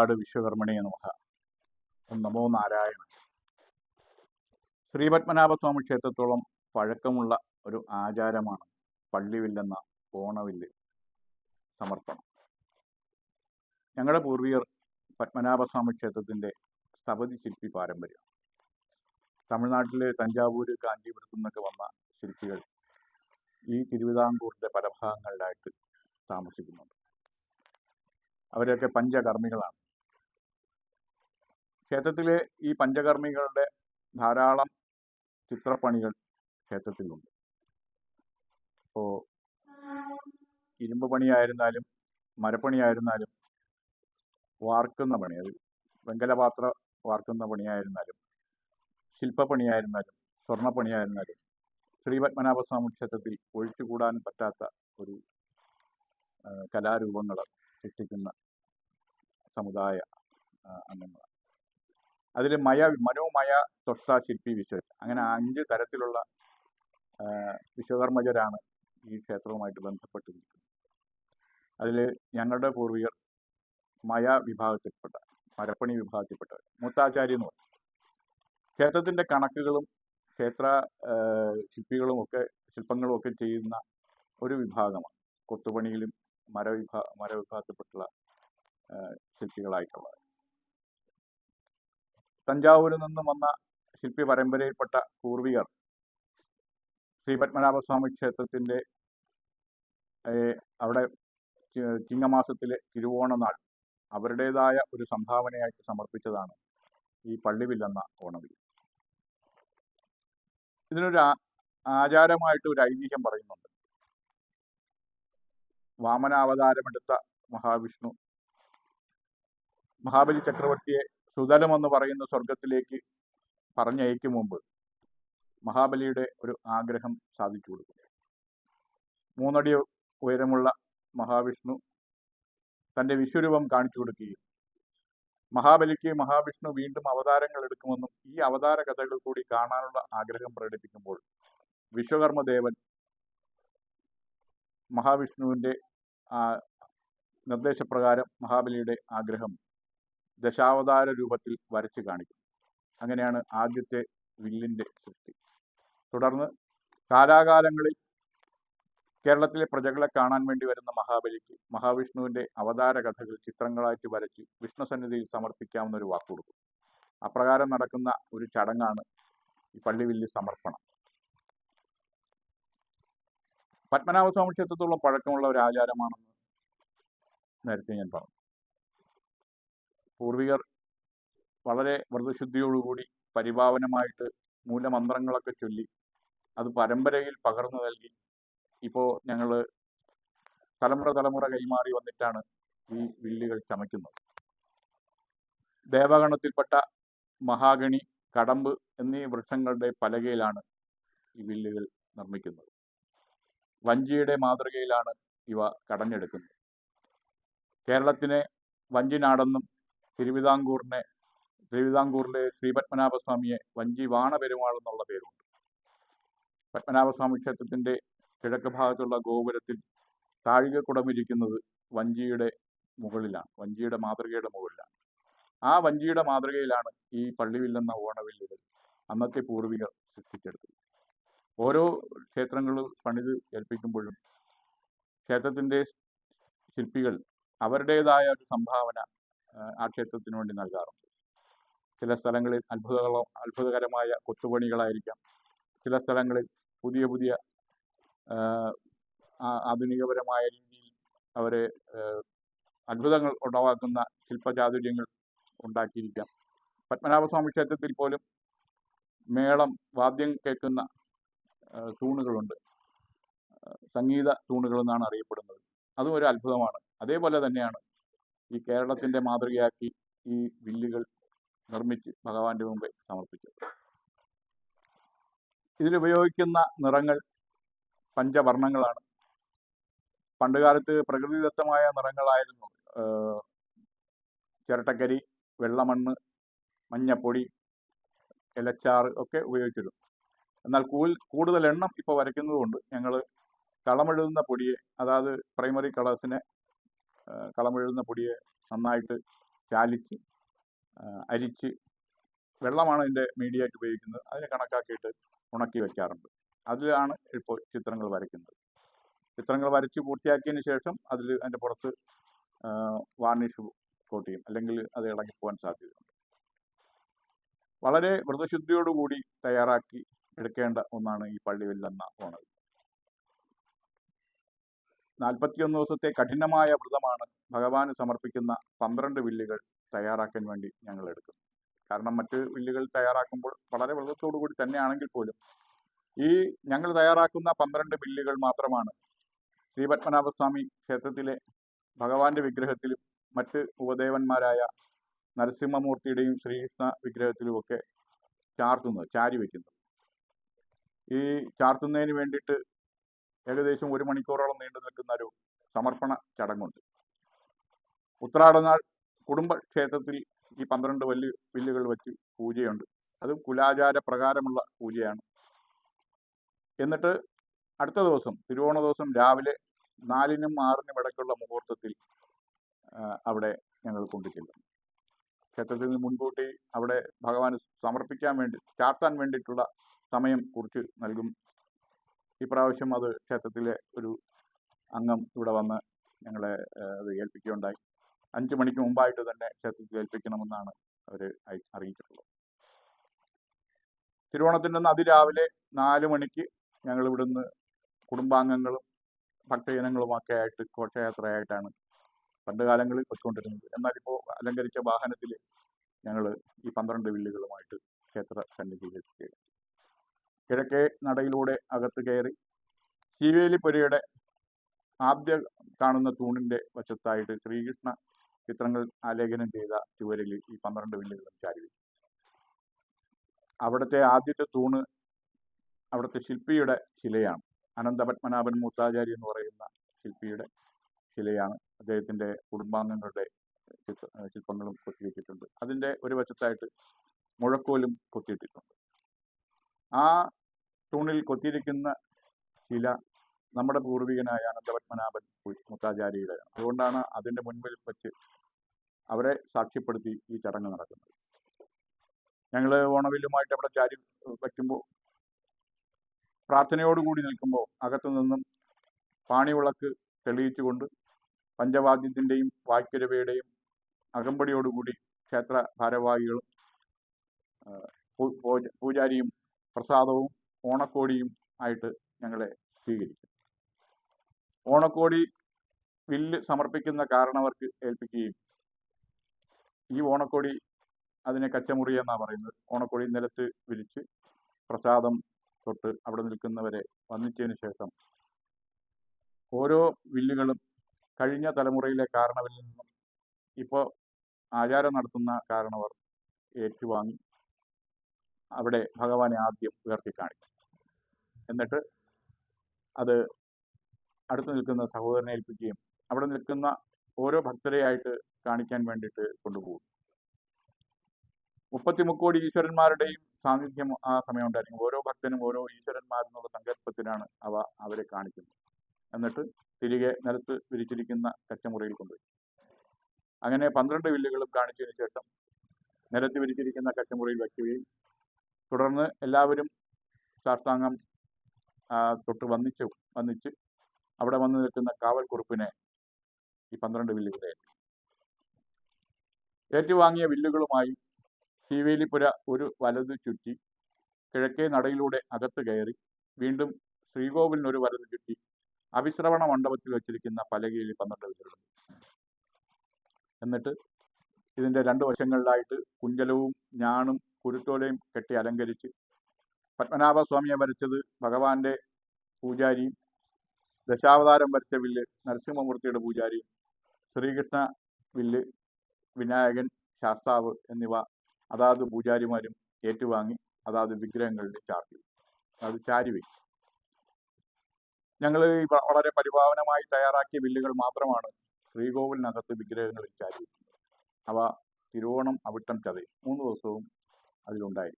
വിരാട് വിശ്വകർമ്മണി നമഹ നമോ നാരായണ ശ്രീപത്മനാഭസ്വാമി ക്ഷേത്രത്തോളം പഴക്കമുള്ള ഒരു ആചാരമാണ് പള്ളിവില്ലെന്ന ഓണവില്ല് സമർപ്പണം. ഞങ്ങളുടെ പൂർവികർ പത്മനാഭസ്വാമി ക്ഷേത്രത്തിന്റെ സ്ഥപതി ശില്പി പാരമ്പര്യം. തമിഴ്നാട്ടിലെ തഞ്ചാവൂർ കാഞ്ചീപുരത്തു നിന്നൊക്കെ വന്ന ശില്പികൾ ഈ തിരുവിതാംകൂറിന്റെ പല ഭാഗങ്ങളിലായിട്ട് താമസിക്കുന്നുണ്ട്. അവരൊക്കെ പഞ്ചകർമ്മികളാണ്. ക്ഷേത്രത്തിലെ ഈ പഞ്ചകർമ്മികളുടെ ധാരാളം ചിത്രപ്പണികൾ ക്ഷേത്രത്തിലുണ്ട്. അപ്പോ ഇരുമ്പ് പണിയായിരുന്നാലും മരപ്പണിയായിരുന്നാലും വാർക്കുന്ന പണി അത് വെങ്കലപാത്ര വാർക്കുന്ന പണിയായിരുന്നാലും ശില്പപ്പണിയായിരുന്നാലും സ്വർണപ്പണിയായിരുന്നാലും ശ്രീപത്മനാഭസ്വാമി ക്ഷേത്രത്തിൽ ഒഴിച്ചുകൂടാൻ പറ്റാത്ത ഒരു കലാരൂപങ്ങൾ സൃഷ്ടിക്കുന്ന സമുദായ അംഗങ്ങളാണ്. അതിൽ മയ മനോമയ തൊട്ട ശില്പി വിശ്വ അങ്ങനെ അഞ്ച് തരത്തിലുള്ള വിശ്വകർമ്മജരാണ് ഈ ക്ഷേത്രവുമായിട്ട് ബന്ധപ്പെട്ടിരിക്കുന്നത്. അതിൽ ഞങ്ങളുടെ പൂർവികർ മയ വിഭാഗത്തിൽപ്പെട്ട മരപ്പണി വിഭാഗത്തിൽപ്പെട്ട മൂത്താചാര്യ എന്ന് പറയും. ക്ഷേത്രത്തിന്റെ കണക്കുകളും ക്ഷേത്ര ശില്പികളും ഒക്കെ ശില്പങ്ങളും ഒക്കെ ചെയ്യുന്ന ഒരു വിഭാഗമാണ്. കൊത്തുപണിയിലും മരവിഭാ മരവിഭാഗത്തിൽപ്പെട്ടുള്ള ശില്പികളായിട്ടുള്ളത് തഞ്ചാവൂരിൽ നിന്നും വന്ന ശില്പി പരമ്പരയിൽപ്പെട്ട പൂർവികർ ശ്രീ പത്മനാഭസ്വാമി ക്ഷേത്രത്തിന്റെ അവിടെ ചിങ്ങമാസത്തിലെ ചിങ്ങമാസത്തിലെ തിരുവോണനാൾ അവരുടേതായ ഒരു സംഭാവനയായിട്ട് സമർപ്പിച്ചതാണ് ഈ പള്ളിവില്ലെന്ന ഓണവിൽ ഇതിനൊരു ആചാരമായിട്ട് ഒരു ഐതിഹ്യം പറയുന്നുണ്ട്. വാമനാവതാരമെടുത്ത മഹാവിഷ്ണു മഹാബലി ചക്രവർത്തിയെ സുതലം എന്ന് പറയുന്ന സ്വർഗത്തിലേക്ക് പറഞ്ഞയക്കും മുമ്പ് മഹാബലിയുടെ ഒരു ആഗ്രഹം സാധിച്ചു കൊടുക്കും. മൂന്നടി ഉയരമുള്ള മഹാവിഷ്ണു തന്റെ വിശ്വരൂപം കാണിച്ചു കൊടുക്കുകയും മഹാബലിക്ക് മഹാവിഷ്ണു വീണ്ടും അവതാരങ്ങൾ എടുക്കുമെന്നും ഈ അവതാര കഥകൾ കൂടി കാണാനുള്ള ആഗ്രഹം പ്രകടിപ്പിക്കുമ്പോൾ വിശ്വകർമ്മദേവൻ മഹാവിഷ്ണുവിന്റെ നിർദ്ദേശപ്രകാരം മഹാബലിയുടെ ആഗ്രഹം ദശാവതാര രൂപത്തിൽ വരച്ച് കാണിക്കും. അങ്ങനെയാണ് ആദ്യത്തെ വില്ലിന്റെ സൃഷ്ടി. തുടർന്ന് കാലാകാലങ്ങളിൽ കേരളത്തിലെ പ്രജകളെ കാണാൻ വേണ്ടി വരുന്ന മഹാബലിക്ക് മഹാവിഷ്ണുവിന്റെ അവതാര കഥകൾ ചിത്രങ്ങളായിട്ട് വരച്ച് വിഷ്ണു സന്നിധിയിൽ സമർപ്പിക്കാവുന്ന ഒരു വാക്ക് കൊടുക്കും. അപ്രകാരം നടക്കുന്ന ഒരു ചടങ്ങാണ് ഈ പള്ളിവില്ലി സമർപ്പണം. പത്മനാഭസ്വാമി ക്ഷേത്രത്തോളം പഴക്കമുള്ള ഒരു ആചാരമാണെന്ന് നേരത്തെ ഞാൻ പറഞ്ഞു. പൂർവികർ വളരെ വ്രതശുദ്ധിയോടുകൂടി പരിപാവനമായിട്ട് മൂലമന്ത്രങ്ങളൊക്കെ ചൊല്ലി അത് പരമ്പരയിൽ പകർന്നു നൽകി. ഇപ്പോൾ ഞങ്ങൾ തലമുറ തലമുറ കൈമാറി വന്നിട്ടാണ് ഈ വില്ലുകൾ ചമയ്ക്കുന്നത്. ദേവഗണത്തിൽപ്പെട്ട മഹാഗണി കടമ്പ് എന്നീ വൃക്ഷങ്ങളുടെ പലകയിലാണ് ഈ വില്ലുകൾ നിർമ്മിക്കുന്നത്. വഞ്ചിയുടെ മാതൃകയിലാണ് ഇവ കടഞ്ഞെടുക്കുന്നത്. കേരളത്തിനെ വഞ്ചിനാടെന്നും തിരുവിതാംകൂറിനെ തിരുവിതാംകൂറിലെ ശ്രീപത്മനാഭസ്വാമിയെ വഞ്ചി വാണപെരുമാൾ എന്നുള്ള പേരുണ്ട്. പത്മനാഭസ്വാമി ക്ഷേത്രത്തിന്റെ കിഴക്ക് ഭാഗത്തുള്ള ഗോപുരത്തിൽ താഴികക്കുടമിരിക്കുന്നത് വഞ്ചിയുടെ മുകളിലാണ് വഞ്ചിയുടെ മാതൃകയുടെ മുകളിലാണ്. ആ വഞ്ചിയുടെ മാതൃകയിലാണ് ഈ പള്ളിവില്ലെന്ന ഓണവില്ലുകൾ അന്നത്തെ പൂർവികർ സൃഷ്ടിച്ചെടുത്തത്. ഓരോ ക്ഷേത്രങ്ങളും പണിത് ഏൽപ്പിക്കുമ്പോഴും ക്ഷേത്രത്തിന്റെ ശില്പികൾ അവരുടേതായ ഒരു സംഭാവന ആ, ക്ഷേത്രത്തിന് വേണ്ടി നൽകാറുണ്ട്. ചില സ്ഥലങ്ങളിൽ അത്ഭുതങ്ങളോ അത്ഭുതകരമായ കൊത്തുപണികളായിരിക്കാം ചില സ്ഥലങ്ങളിൽ പുതിയ പുതിയ ആധുനികപരമായ രീതിയിൽ അവരെ അത്ഭുതങ്ങൾ ഉളവാക്കുന്ന ശില്പചാതുര്യങ്ങൾ ഉണ്ടാക്കിയിരിക്കാം. പത്മനാഭസ്വാമി ക്ഷേത്രത്തിൽ പോലും മേളം വാദ്യം കേൾക്കുന്ന തൂണുകളുണ്ട്. സംഗീത തൂണുകൾ എന്നാണ് അറിയപ്പെടുന്നത്. അതും ഒരു അത്ഭുതമാണ്. അതേപോലെ തന്നെയാണ് ഈ കേരളത്തിന്റെ മാതൃകയാക്കി ഈ വില്ലുകൾ നിർമ്മിച്ച് ഭഗവാന്റെ മുമ്പേ സമർപ്പിച്ചത്. ഇതിലുപയോഗിക്കുന്ന നിറങ്ങൾ പഞ്ചവർണങ്ങളാണ്. പണ്ടുകാലത്ത് പ്രകൃതിദത്തമായ നിറങ്ങളായിരുന്നു ചിരട്ടക്കരി വെള്ളമണ്ണ് മഞ്ഞപ്പൊടി ഇലച്ചാറ് ഒക്കെ ഉപയോഗിച്ചിരുന്നു എന്നാൽ കൂടുതൽ എണ്ണം ഇപ്പോൾ വരയ്ക്കുന്നത് കൊണ്ട് ഞങ്ങൾ കളമെഴുതുന്ന പൊടിയെ അതായത് പ്രൈമറി കളേഴ്സിനെ കളമെഴുതുന്ന പൊടിയെ നന്നായിട്ട് ചാലിച്ച് അരിച്ച് വെള്ളമാണ് അതിന്റെ മീഡിയ ആയിട്ട് ഉപയോഗിക്കുന്നത്. അതിനെ കണക്കാക്കിയിട്ട് ഉണക്കി വെക്കാറുണ്ട്. അതിലാണ് ഇപ്പോൾ ചിത്രങ്ങൾ വരയ്ക്കുന്നത്. ചിത്രങ്ങൾ വരച്ച് പൂർത്തിയാക്കിയതിന് ശേഷം അതിൽ അതിന്റെ പുറത്ത് വാർണിഷ് കോട്ട് ചെയ്യും അല്ലെങ്കിൽ അത് ഇളകിപ്പോകാൻ സാധ്യതയുണ്ട്. വളരെ വ്രതശുദ്ധിയോടുകൂടി തയ്യാറാക്കി എടുക്കേണ്ട ഒന്നാണ് ഈ പള്ളിവെല്ലെന്ന ഓണൽ നാൽപ്പത്തിയൊന്ന് ദിവസത്തെ കഠിനമായ വ്രതമാണ് ഭഗവാന് സമർപ്പിക്കുന്ന പന്ത്രണ്ട് വില്ലുകൾ തയ്യാറാക്കാൻ വേണ്ടി ഞങ്ങൾ എടുക്കും കാരണം മറ്റ് വില്ലുകൾ തയ്യാറാക്കുമ്പോൾ വളരെ വ്രതത്തോടു കൂടി തന്നെയാണെങ്കിൽ പോലും ഈ ഞങ്ങൾ തയ്യാറാക്കുന്ന പന്ത്രണ്ട് ബില്ലുകൾ മാത്രമാണ് ശ്രീ പത്മനാഭസ്വാമി ക്ഷേത്രത്തിലെ ഭഗവാന്റെ വിഗ്രഹത്തിലും മറ്റ് ഉപദേവന്മാരായ നരസിംഹമൂർത്തിയുടെയും ശ്രീകൃഷ്ണ വിഗ്രഹത്തിലുമൊക്കെ ചാർത്തുന്നത് ചാരി വയ്ക്കുന്നത് ഈ ചാർത്തുന്നതിന് വേണ്ടിയിട്ട് ഏകദേശം ഒരു മണിക്കൂറോളം നീണ്ടു നിൽക്കുന്ന ഒരു സമർപ്പണ ചടങ്ങുണ്ട്. ഉത്രാടനാൾ കുടുംബ ക്ഷേത്രത്തിൽ ഈ പന്ത്രണ്ട് വല്ല് വില്ലുകൾ വെച്ച് പൂജയുണ്ട്. അത് കുലാചാര പ്രകാരമുള്ള പൂജയാണ്. എന്നിട്ട് അടുത്ത ദിവസം തിരുവോണ ദിവസം രാവിലെ നാലിനും ആറിനും ഇടയ്ക്കുള്ള മുഹൂർത്തത്തിൽ അവിടെ ഞങ്ങൾ കൊണ്ടുചെല്ലും. ക്ഷേത്രത്തിൽ നിന്ന് മുൻകൂട്ടി അവിടെ ഭഗവാന് സമർപ്പിക്കാൻ വേണ്ടി ചാർത്താൻ വേണ്ടിയിട്ടുള്ള സമയം കുറിച്ച് നൽകും ഇപ്രാവശ്യം അത് ക്ഷേത്രത്തിലെ ഒരു അംഗം ഇവിടെ വന്ന് ഞങ്ങളെ അത് ഏൽപ്പിക്കുകയുണ്ടായി. അഞ്ച് മണിക്ക് മുമ്പായിട്ട് തന്നെ ക്ഷേത്രത്തിൽ ഏൽപ്പിക്കണമെന്നാണ് അവർ അറിയിച്ചിട്ടുള്ളത്. തിരുവോണത്തിന്റെ അന്ന് അതിരാവിലെ നാല് മണിക്ക് ഞങ്ങൾ ഇവിടുന്ന് കുടുംബാംഗങ്ങളും ഭക്തജനങ്ങളുമൊക്കെ ആയിട്ട് ഘോഷയാത്രയായിട്ടാണ് പണ്ട് കാലങ്ങളിൽ വെച്ചുകൊണ്ടിരുന്നത് എന്നാൽ ഇപ്പോൾ അലങ്കരിച്ച വാഹനത്തിൽ ഞങ്ങൾ ഈ പന്ത്രണ്ട് വില്ലുകളുമായിട്ട് ക്ഷേത്ര സന്നിധിയിലെത്തുകയാണ് കിഴക്കേ നടയിലൂടെ അകത്ത് കയറി ശിവേലിപ്പുരയുടെ ആദ്യ കാണുന്ന തൂണിന്റെ വശത്തായിട്ട് ശ്രീകൃഷ്ണ ചിത്രങ്ങൾ ആലേഖനം ചെയ്ത ചുവരിൽ ഈ പന്ത്രണ്ട് വില്ലുകളും ചാരി അവിടുത്തെ ആദ്യത്തെ തൂണ് അവിടുത്തെ ശില്പിയുടെ ശിലയാണ്. അനന്തപത്മനാഭൻ മൂത്താചാരി എന്ന് പറയുന്ന ശില്പിയുടെ ശിലയാണ്. അദ്ദേഹത്തിന്റെ കുടുംബാംഗങ്ങളുടെ ചിത്ര- ശില്പങ്ങളും കൊത്തിവെച്ചിട്ടുണ്ട്. അതിന്റെ ഒരു വശത്തായിട്ട് മുഴക്കോലും കൊത്തിയിട്ടിട്ടുണ്ട്. ആ തൂണിൽ കൊത്തിയിരിക്കുന്ന ശില നമ്മുടെ പൂർവികനായ അനന്തപത്മനാഭൻ മുത്താചാര്യയുടെ അതുകൊണ്ടാണ് അതിന്റെ മുൻപിൽ വെച്ച് അവരെ സാക്ഷ്യപ്പെടുത്തി ഈ ചടങ്ങ് നടക്കുന്നത്. ഞങ്ങൾ ഓണവില്ലുമായിട്ട് അവിടെ ചാരി വയ്ക്കുമ്പോൾ പ്രാർത്ഥനയോടുകൂടി നിൽക്കുമ്പോൾ അകത്തു നിന്നും പാണിവിളക്ക് തെളിയിച്ചുകൊണ്ട് പഞ്ചവാദ്യത്തിന്റെയും വാക്യരവയുടെയും അകമ്പടിയോടുകൂടി ക്ഷേത്ര ഭാരവാഹികളും പൂജാരിയും പ്രസാദവും ഓണക്കോടിയും ആയിട്ട് ഞങ്ങളെ സ്വീകരിച്ചു ഓണക്കോടി ബില്ല് സമർപ്പിക്കുന്ന കാരണവർക്ക് ഏൽപ്പിക്കുകയും ഈ ഓണക്കോടി അതിനെ കച്ചമുറി എന്നാണ് പറയുന്നത്. ഓണക്കോടി നിലത്ത് വിരിച്ച് പ്രസാദം തൊട്ട് അവിടെ നിൽക്കുന്നവരെ വന്നിച്ചതിന് ശേഷം ഓരോ വില്ലുകളും കഴിഞ്ഞ തലമുറയിലെ കാരണവരിൽ നിന്നും ഇപ്പോൾ ആചാരം നടത്തുന്ന കാരണവർ ഏറ്റുവാങ്ങി അവിടെ ഭഗവാനെ ആദ്യം ഉയർത്തി കാണിക്കും എന്നിട്ട് അത് അടുത്ത് നിൽക്കുന്ന സഹോദരനെ ഏൽപ്പിക്കുകയും അവിടെ നിൽക്കുന്ന ഓരോ ഭക്തരെയായിട്ട് കാണിക്കാൻ വേണ്ടിയിട്ട് കൊണ്ടുപോകും. മുപ്പത്തി മുക്കോടി ഈശ്വരന്മാരുടെയും സാന്നിധ്യം ആ സമയം ഉണ്ടായിരിക്കും. ഓരോ ഭക്തനും ഓരോ ഈശ്വരന്മാരെന്നുള്ള സങ്കല്പത്തിലാണ് അവ അവരെ കാണിക്കുന്നത്. എന്നിട്ട് തിരികെ നിലത്ത് വിരിച്ചിരിക്കുന്ന കച്ചമുറിയിൽ കൊണ്ടുപോയി. അങ്ങനെ പന്ത്രണ്ട് വില്ലുകളും കാണിച്ചതിന് ശേഷം നിലത്ത് വിരിച്ചിരിക്കുന്ന കച്ചമുറിയിൽ വയ്ക്കുകയും തുടർന്ന് എല്ലാവരും സാഷ്ടാംഗം തൊട്ട് വന്നിച്ച് വന്നിച്ച് അവിടെ വന്ന് നിൽക്കുന്ന കാവൽ കുറുപ്പിനെ ഈ പന്ത്രണ്ട് വില്ലുകളെ ഏറ്റുവാങ്ങിയ വില്ലുകളുമായി ശ്രീവേലിപ്പുര ഒരു വലത് ചുറ്റി കിഴക്കേ നടയിലൂടെ അകത്ത് കയറി വീണ്ടും ശ്രീകോവിലിന് ഒരു വലത് ചുറ്റി അവിശ്രവണ മണ്ഡപത്തിൽ വെച്ചിരിക്കുന്ന പലകയിൽ പന്ത്രണ്ട് വില്ലുകൾ. എന്നിട്ട് ഇതിന്റെ രണ്ട് വശങ്ങളിലായിട്ട് കുഞ്ചലവും ഞാണും കുരുത്തോലയും കെട്ടി അലങ്കരിച്ച് പത്മനാഭസ്വാമിയെ വരച്ചത് ഭഗവാന്റെ പൂജാരി ദശാവതാരം വരച്ച വില്ല് നരസിംഹമൂർത്തിയുടെ പൂജാരി ശ്രീകൃഷ്ണ വില്ല് വിനായകൻ ശാസ്താവ് എന്നിവ അതാത് പൂജാരിമാരും ഏറ്റുവാങ്ങി അതാത് വിഗ്രഹങ്ങളുടെ ചാർത്തി. അത് ചാരി വയ്ക്കും ഞങ്ങൾ വളരെ പരിപാവനമായി തയ്യാറാക്കിയ വില്ലുകൾ മാത്രമാണ് ശ്രീകോവിലിനകത്ത് വിഗ്രഹങ്ങളിൽ ചാരി വയ്ക്കുന്നത് അവ തിരുവോണം അവിട്ടം ചതയും മൂന്ന് ദിവസവും അതിലുണ്ടായി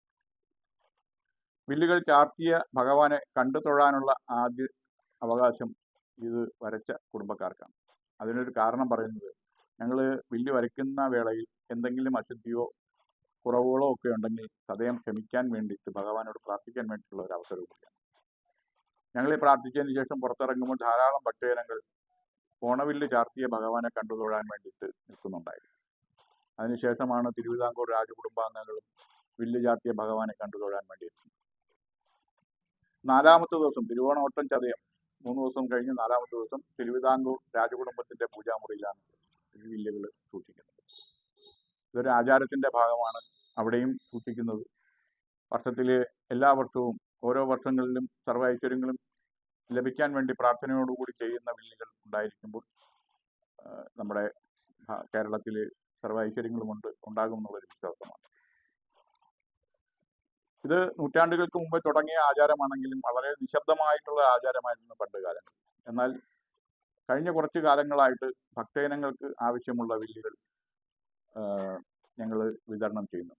വില്ലുകൾ ചാർത്തിയ ഭഗവാനെ കണ്ടു തൊഴാനുള്ള ആദ്യ അവകാശം ഇത് വരച്ച കുടുംബക്കാർക്കാണ്. അതിനൊരു കാരണം പറയുന്നത് ഞങ്ങൾ വില്ല് വരയ്ക്കുന്ന വേളയിൽ എന്തെങ്കിലും അശുദ്ധിയോ കുറവുകളോ ഒക്കെ ഉണ്ടെങ്കിൽ സദയം ക്ഷമിക്കാൻ വേണ്ടിയിട്ട് ഭഗവാനോട് പ്രാർത്ഥിക്കാൻ വേണ്ടിയിട്ടുള്ള ഒരു അവസരവും കൂടിയാണ് ഞങ്ങൾ പ്രാർത്ഥിച്ചതിന് ശേഷം പുറത്തിറങ്ങുമ്പോൾ ധാരാളം ഭക്തജനങ്ങൾ ഓണവില്ല് ചാർത്തിയ ഭഗവാനെ കണ്ടു തൊഴാൻ വേണ്ടിയിട്ട് നിൽക്കുന്നുണ്ടായിരുന്നു. അതിനുശേഷമാണ് തിരുവിതാംകൂർ രാജകുടുംബാംഗങ്ങളും വില്ല് ചാർത്തിയ ഭഗവാനെ കണ്ടു തൊഴാൻ വേണ്ടി നാലാമത്തെ ദിവസം തിരുവോണോട്ടം ചതയം മൂന്ന് ദിവസം കഴിഞ്ഞ് നാലാമത്തെ ദിവസം തിരുവിതാംകൂർ രാജകുടുംബത്തിന്റെ പൂജാമുറിയിലാണ് വില്ലുകൾ സൂക്ഷിക്കുന്നത്. ഇതൊരു ആചാരത്തിന്റെ ഭാഗമാണ് അവിടെയും സൂക്ഷിക്കുന്നത്. വർഷത്തിലെ എല്ലാ വർഷവും ഓരോ വർഷങ്ങളിലും സർവ ഐശ്വര്യങ്ങളും ലഭിക്കാൻ വേണ്ടി പ്രാർത്ഥനയോടുകൂടി ചെയ്യുന്ന വില്ലുകൾ ഉണ്ടായിരിക്കുമ്പോൾ നമ്മുടെ കേരളത്തിൽ സർവ ഐശ്വര്യങ്ങളും കൊണ്ട് ഉണ്ടാകും എന്നുള്ളൊരു വിശ്വാസമാണ്. ഇത് നൂറ്റാണ്ടുകൾക്ക് മുമ്പ് തുടങ്ങിയ ആചാരമാണെങ്കിലും വളരെ നിശബ്ദമായിട്ടുള്ള ആചാരമായിരുന്നു പണ്ട് കാലങ്ങൾ എന്നാൽ കഴിഞ്ഞ കുറച്ച് കാലങ്ങളായിട്ട് ഭക്തജനങ്ങൾക്ക് ആവശ്യമുള്ള വില്ലുകൾ ഞങ്ങൾ വിതരണം ചെയ്യുന്നു.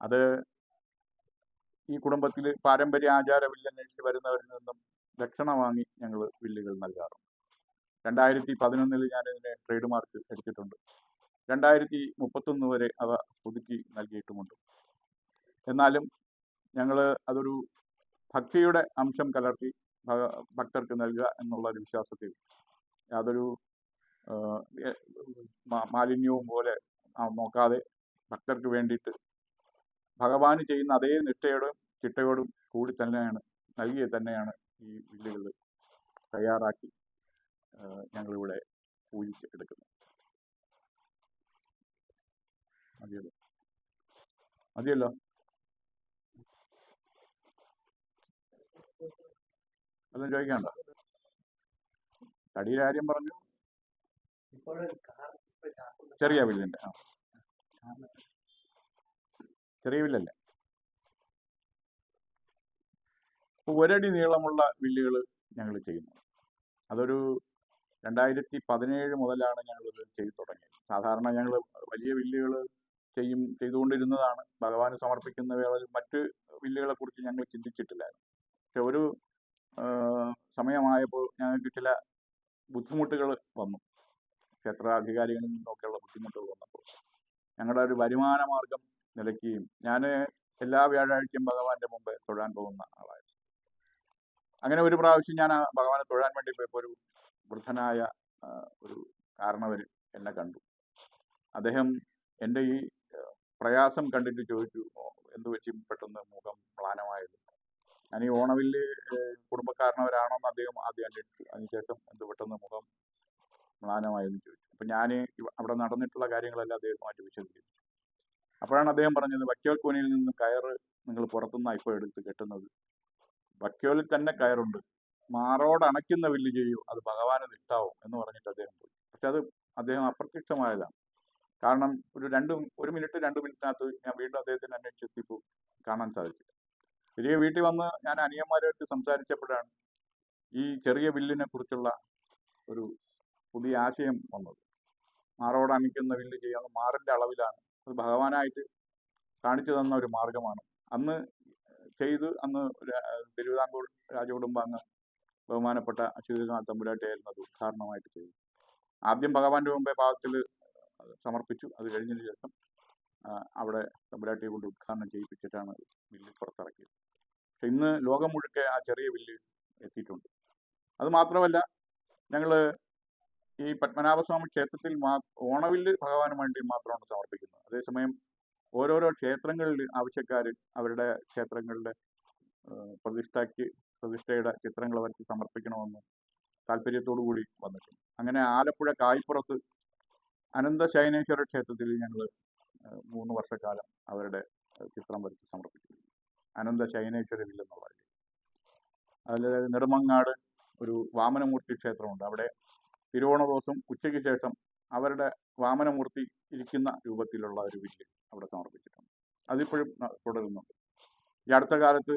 അത് ഈ കുടുംബത്തിൽ പാരമ്പര്യ ആചാര വില്ലന്വേഷിച്ച് വരുന്നവരിൽ നിന്നും ദക്ഷിണ വാങ്ങി ഞങ്ങൾ വില്ലുകൾ നൽകാറുണ്ട്. രണ്ടായിരത്തി പതിനൊന്നിൽ ഞാൻ ഇതിനെ ട്രേഡ് മാർക്ക് എടുത്തിട്ടുണ്ട്. രണ്ടായിരത്തി മുപ്പത്തൊന്ന് വരെ അവ പുതുക്കി നൽകിയിട്ടുമുണ്ട്. എന്നാലും ഞങ്ങൾ അതൊരു ഭക്തിയുടെ അംശം കലർത്തി ഭക്തർക്ക് നൽകുക എന്നുള്ള ഒരു വിശ്വാസത്തിൽ യാതൊരു മാലിന്യവും പോലെ നോക്കാതെ ഭക്തർക്ക് വേണ്ടിയിട്ട് ഭഗവാന് ചെയ്യുന്ന അതേ നിഷ്ഠയോടും ചിട്ടയോടും കൂടി തന്നെയാണ് നൽകിയ തന്നെയാണ് ഈ വില്ലുകൾ തയ്യാറാക്കി ഞങ്ങളിവിടെ പൂജിച്ച് എടുക്കുന്നത്. മതിയല്ലോ? മതിയല്ലോ? അതൊന്നും ചോദിക്കണ്ട? തടിയുടെ കാര്യം പറഞ്ഞു. ചെറിയ വില്ലിന്റെ ആ. ചെറിയ വില്ലല്ലേ ഒരടി നീളമുള്ള വില്ലുകൾ ഞങ്ങൾ ചെയ്യുന്നു. അതൊരു രണ്ടായിരത്തി പതിനേഴ് മുതലാണ് ഞങ്ങൾ ഇത് ചെയ്തു തുടങ്ങിയത്. സാധാരണ ഞങ്ങൾ വലിയ വില്ലുകൾ ചെയ്യും ചെയ്തുകൊണ്ടിരുന്നതാണ്. ഭഗവാന് സമർപ്പിക്കുന്ന വേളയിൽ മറ്റ് വില്ലുകളെ കുറിച്ച് ഞങ്ങൾ ചിന്തിച്ചിട്ടില്ലായിരുന്നു. പക്ഷെ ഒരു സമയമായപ്പോൾ ഞങ്ങൾക്ക് ചില ബുദ്ധിമുട്ടുകൾ വന്നു. ക്ഷേത്രാധികാരികളിൽ നിന്നൊക്കെയുള്ള ബുദ്ധിമുട്ടുകൾ വന്നപ്പോൾ. ഞങ്ങളുടെ ഒരു വരുമാന മാർഗം നിലയ്ക്കുകയും ഞാൻ എല്ലാ വ്യാഴാഴ്ചയും ഭഗവാന്റെ മുമ്പ് തൊഴാൻ പോകുന്ന ആളായിരുന്നു. അങ്ങനെ ഒരു പ്രാവശ്യം ഞാൻ ആ ഭഗവാനെ തൊഴാൻ വേണ്ടി പോയപ്പോൾ ഒരു വൃദ്ധനായ ഒരു കാരണവർ എന്നെ കണ്ടു. അദ്ദേഹം എന്റെ ഈ പ്രയാസം കണ്ടിട്ട് ചോദിച്ചു "ഓ, എന്ത് പറ്റി പെട്ടെന്ന് മുഖം മ്ലാനമായത് ഞാൻ ഈ ഓണവില്ല് കുടുംബക്കാരനവരാണോ എന്ന് അദ്ദേഹം ആദ്യം അന്വേഷിച്ചു. അതിനുശേഷം എന്ത് പെട്ടെന്ന് മുഖം മ്ലാനമായെന്ന് ചോദിച്ചു. അപ്പൊ ഞാൻ അവിടെ നടന്നിട്ടുള്ള കാര്യങ്ങളെല്ലാം അദ്ദേഹമായിട്ട് വിശദീകരിച്ചു. അപ്പോഴാണ് അദ്ദേഹം പറഞ്ഞത് വക്യോൽ കോനിയിൽ നിന്ന് കയറ് നിങ്ങൾ പുറത്തുനിന്ന് ഇപ്പോൾ എടുത്ത് കെട്ടുന്നത്. വക്യോലിൽ തന്നെ കയറുണ്ട്. മാറോട് അണയ്ക്കുന്ന വില്ല് ചെയ്യൂ. അത് ഭഗവാന് നിഷ്ടാവും എന്ന് പറഞ്ഞിട്ട് അദ്ദേഹം പോയി. പക്ഷെ അത് അദ്ദേഹം അപ്രത്യക്ഷമായതാണ്. കാരണം ഒരു രണ്ട് ഒരു മിനിറ്റ് രണ്ട് മിനിറ്റിനകത്ത് ഞാൻ വീണ്ടും അദ്ദേഹത്തിന് അന്വേഷിച്ചെത്തിയപ്പോൾ കാണാൻ സാധിച്ചില്ല തിരികെ വീട്ടിൽ വന്ന് ഞാൻ അനിയന്മാരുമായിട്ട് സംസാരിച്ചപ്പോഴാണ് ഈ ചെറിയ വില്ലിനെ കുറിച്ചുള്ള ഒരു പുതിയ ആശയം വന്നത്. മാറോട് അണിക്കുന്ന വില്ല് ചെയ്യാവുന്ന മാറിന്റെ അളവിലാണ്. അത് ഭഗവാനായിട്ട് കാണിച്ചു തന്ന ഒരു മാർഗമാണ് അന്ന് ചെയ്ത് അന്ന് തിരുവിതാംകൂർ രാജകുടുംബാംഗം ബഹുമാനപ്പെട്ട അച്യുതനാഥ് തമ്പുരാട്ടിയായിരുന്നു അത് ഉദ്ഘാടനമായിട്ട് ചെയ്തു ആദ്യം ഭഗവാന്റെ മുമ്പേ പാദത്തിൽ സമർപ്പിച്ചു. അത് കഴിഞ്ഞതിന് ശേഷം അവിടെ തമ്പുരാട്ടിയെ കൊണ്ട് ഉദ്ഘാടനം ചെയ്യിപ്പിച്ചിട്ടാണ് വില്ല് പുറത്തിറക്കിയത്. ഇന്ന് ലോകം മുഴുക്കെ ആ ചെറിയ വില്ല് എത്തിയിട്ടുണ്ട്. അത് മാത്രമല്ല ഞങ്ങൾ ഈ പത്മനാഭസ്വാമി ക്ഷേത്രത്തിൽ മാ ഓണവില്ല് ഭഗവാന് വേണ്ടി മാത്രമാണ് സമർപ്പിക്കുന്നത്. അതേസമയം ഓരോരോ ക്ഷേത്രങ്ങളിൽ ആവശ്യക്കാർ അവരുടെ ക്ഷേത്രങ്ങളുടെ പ്രതിഷ്ഠയ്ക്ക് പ്രതിഷ്ഠയുടെ ചിത്രങ്ങൾ വരച്ച് സമർപ്പിക്കണമെന്ന് താല്പര്യത്തോടു കൂടി വന്നിട്ടുണ്ട്. അങ്ങനെ ആലപ്പുഴ കായ്പുറത്ത് അനന്ത ശയനേശ്വര ക്ഷേത്രത്തിൽ ഞങ്ങൾ മൂന്ന് വർഷക്കാലം അവരുടെ ചിത്രം വരച്ച് സമർപ്പിച്ചു അനന്ത ശയനേശ്വര വില്ലെന്നുള്ളത് അതിൽ നെടുമങ്ങാട് ഒരു വാമനമൂർത്തി ക്ഷേത്രമുണ്ട്. അവിടെ തിരുവോണ ദിവസം ഉച്ചയ്ക്ക് ശേഷം അവരുടെ വാമനമൂർത്തി ഇരിക്കുന്ന രൂപത്തിലുള്ള ഒരു വില്ല് അവിടെ സമർപ്പിച്ചിട്ടുണ്ട്. അതിപ്പോഴും തുടരുന്നുണ്ട്. ഈ അടുത്ത കാലത്ത്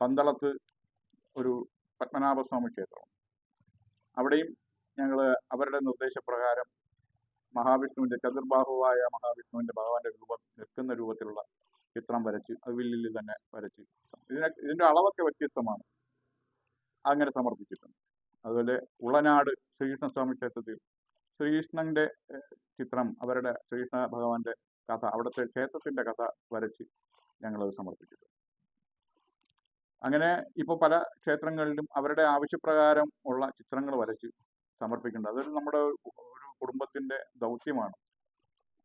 പന്തളത്ത് ഒരു പത്മനാഭസ്വാമി ക്ഷേത്രമുണ്ട്. അവിടെയും ഞങ്ങൾ അവരുടെ നിർദ്ദേശപ്രകാരം മഹാവിഷ്ണുവിന്റെ ചതുർബാഹുവായ മഹാവിഷ്ണുവിന്റെ ഭഗവാന്റെ രൂപം നിൽക്കുന്ന രൂപത്തിലുള്ള ചിത്രം വരച്ച് അത് വില്ലിൽ തന്നെ വരച്ച്. ഇതിനെ ഇതിന്റെ അളവൊക്കെ വ്യത്യസ്തമാണ്. അങ്ങനെ സമർപ്പിച്ചിട്ടുണ്ട്. അതുപോലെ ഉളനാട് ശ്രീകൃഷ്ണസ്വാമി ക്ഷേത്രത്തിൽ ശ്രീകൃഷ്ണന്റെ ചിത്രം അവരുടെ ശ്രീകൃഷ്ണ ഭഗവാന്റെ കഥ അവിടുത്തെ ക്ഷേത്രത്തിന്റെ കഥ വരച്ച് ഞങ്ങളത് സമർപ്പിച്ചിട്ടുണ്ട്. അങ്ങനെ ഇപ്പോൾ പല ക്ഷേത്രങ്ങളിലും അവരുടെ ആവശ്യപ്രകാരം ഉള്ള ചിത്രങ്ങൾ വരച്ച് സമർപ്പിക്കുന്നുണ്ട്. അതൊരു നമ്മുടെ ഒരു കുടുംബത്തിന്റെ ദൗത്യമാണ്.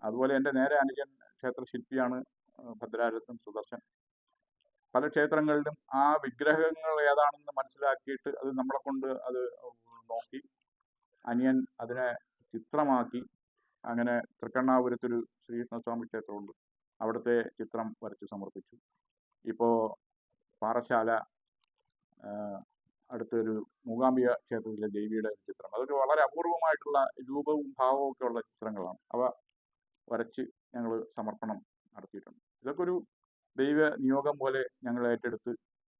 അതുപോലെ എന്റെ നേരെ അനുജൻ ക്ഷേത്ര ശില്പിയാണ് ഏഹ്, ഭദ്രാരത്നം സുദർശൻ. പല ക്ഷേത്രങ്ങളിലും ആ വിഗ്രഹങ്ങൾ ഏതാണെന്ന് മനസ്സിലാക്കിയിട്ട് അത് നമ്മളെ കൊണ്ട് അത് നോക്കി. അനിയൻ അതിനെ ചിത്രമാക്കി. അങ്ങനെ തൃക്കണ്ണാപുരത്തൊരു ശ്രീകൃഷ്ണസ്വാമി ക്ഷേത്രമുണ്ട്. അവിടുത്തെ ചിത്രം വരച്ച് സമർപ്പിച്ചു. ഇപ്പോ പാറശാല അടുത്തൊരു മൂകാംബിക ക്ഷേത്രത്തിലെ ദേവിയുടെ ചിത്രം. അതൊരു വളരെ അപൂർവമായിട്ടുള്ള രൂപവും ഭാവവും ഒക്കെ ഉള്ള ചിത്രങ്ങളാണ്. അവ വരച്ച് ഞങ്ങൾ സമർപ്പണം നടത്തിയിട്ടുണ്ട്. ഇതൊക്കെ ഒരു ദൈവ നിയോഗം പോലെ ഞങ്ങൾ ഏറ്റെടുത്ത്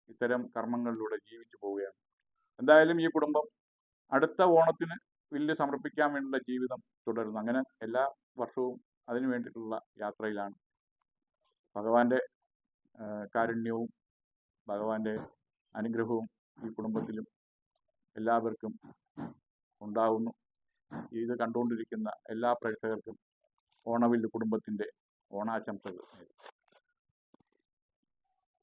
ഇത്തരം കർമ്മങ്ങളിലൂടെ ജീവിച്ചു പോവുകയാണ്. എന്തായാലും ഈ കുടുംബം അടുത്ത ഓണത്തിന് വില്ല് സമർപ്പിക്കാൻ വേണ്ടിയുള്ള ജീവിതം തുടരുന്നു. അങ്ങനെ എല്ലാ വർഷവും അതിനു വേണ്ടിയിട്ടുള്ള യാത്രയിലാണ്. ഭഗവാന്റെ കാരുണ്യവും ഭഗവാന്റെ അനുഗ്രഹവും ഈ കുടുംബത്തിലും എല്ലാവർക്കും ഉണ്ടാവുന്നു. ഇത് കണ്ടുകൊണ്ടിരിക്കുന്ന എല്ലാ പ്രേക്ഷകർക്കും ഓണവില്ല് കുടുംബത്തിന്റെ ஓனாச்சம்